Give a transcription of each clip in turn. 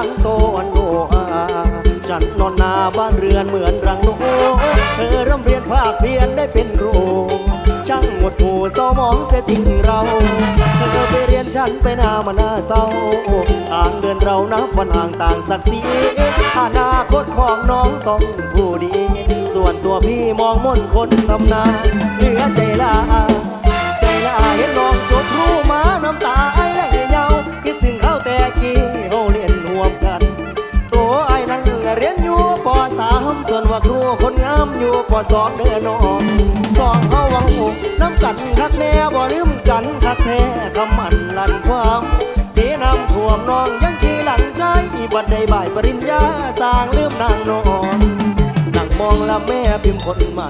ลังโตอันโออาฉันนอนนาบ้านเรือนเหมือนรังนกเธอเริ่มเรียนภาคเพียนได้เป็นครูช่างหมดหูเศร้ามองเสียจริงเรา เธอไปเรียนฉันไปนามาหน้าเศร้าห่างเดือนเรานับวันห่างต่างศักดิ์ศรีอนาคตของน้องต้องผู้ดี ส่วนตัวพี่มองมนคนทำนาเหลือใจลา ส่วนว่าครูคนงามอยู่ปอสองเดือน้องสองเฮาวังหูน้ำกันคักแน่บ่ลืมกันคักแท้คำมันลันความปีน้ำท่วมน้องยังขี่หลังใจบัดใดบ่ายปริญญาสร้างลืมนางนอนนั่งมองละแม่พิมพ์คนใหม่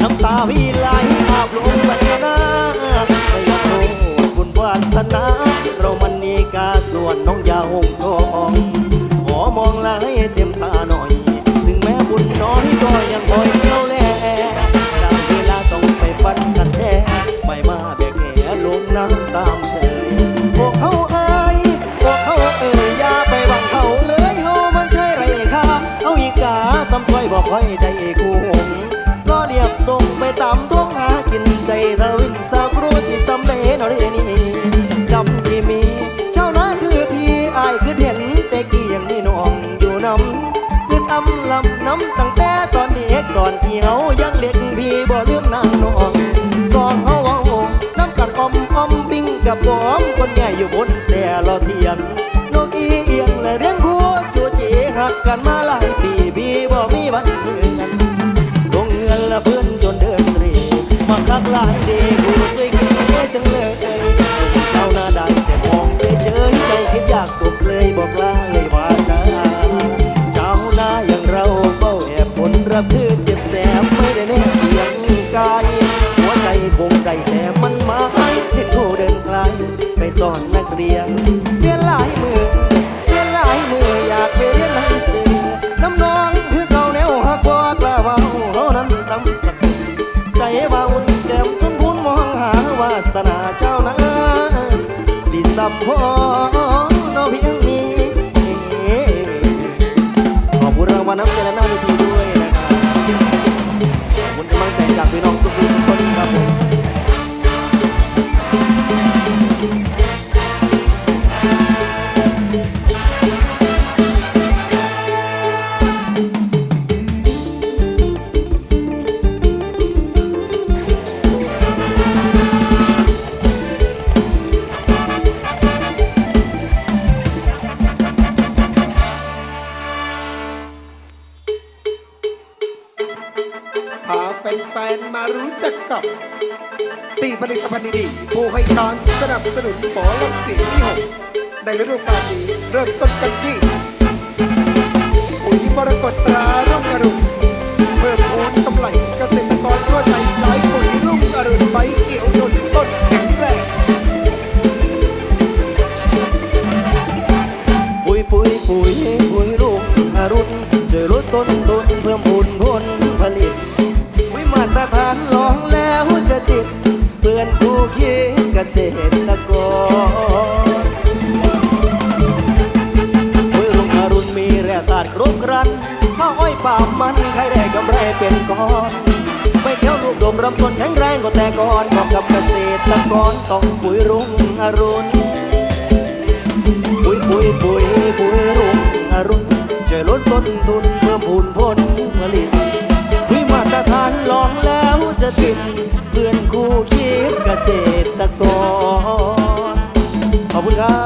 น้ำตาพี่ไหลอาบลงไปหน้าไม่อยากรู้บุญวาสนา ค่อยได้กูหงก็เรียกส่งไปตามท้องหากินใจทวินสักรู้ที่สำเร็จเรนี่ดำที่มีเช้านาคือพี่อายคือเห็นแต่กี้ยังนี่น้องอยู่น้ำคือตำลำน้ำตั้งแต่ตอนเด็กก่อนที่เฮายังเด็กพี่บ่ลืมนางน้องสองเฮาเว้าน้ำกันอมอมปิ้งกับบอมคนใหญ่อยู่บนแต่เราเทียนนกอีเอียงและเรียนคู่ชัวเจหักกันมา วันเลือนลงเงินละเพื่อนจนเดินรีมาคักลายดีกูสวยเก๋จังเลยชาวนาได้แต่มองเฉยเฉยใจคิดอยากตกเลยบอกลาเลยว่าจ้าชาวนาอย่างเราเฝ้าแอบผลรับพืชเจ็บแสบไม่ได้เน้นเพียงกายหัวใจคงได้แต่มันมายเห็นผู้เดินไกลไปสอนนักเรียนเรียนหลายมือเรียนหลายมืออยากไปเรียนาเจ้านะสิสับพอน้อเพียงนี้ขอบคุณรางวัลน้ำใจและหน้าเวทีด้วยนะครับขอบคุณกำลังใจจากพี่น้องสุ แฟนๆ มารู้จักกับสี่ผลิตภัณฑ์ดีๆผู้ให้การสนับสนุนหมอลำเสียงที่หกในฤดูกาลนี้เริ่มต้นกันที่ปุ๋ยมรกตตรารุ่งอรุณเพิ่มพูนกำไรเกษตรกรทั่วไทยใช้ปุ๋ยรุ่งอรุณใบเขียวจนต้นแข็งแรงปุ๋ยปุ๋ยปุ๋ยปุ๋ยรุ่งอรุณช่วยลดต้นทุนเพิ่มพูนผล ตาตรฐานลองแล้วจะติด เพื่อนคู่คิดเกษตรกรปุ๋ยรุ่งอรุณมีแร่ธาตุครบครันข้าวอ้อยปามันใครได้กำไรเป็นก้อนไม่เที่ยวลูกโดมรำต้นแข็งแรงก็แต่ก่อนเหมาะกับเกษตรกรต้องปุ๋ยรุ่งอรุณปุ๋ยปุ๋ยปุ๋ยปุ๋ยรุ่งอรุณช่วยลดต้นทุนเพิ่มพูนผล ศิลป์เพื่อนคู่คิดเกษตรกรขอบคุณครับ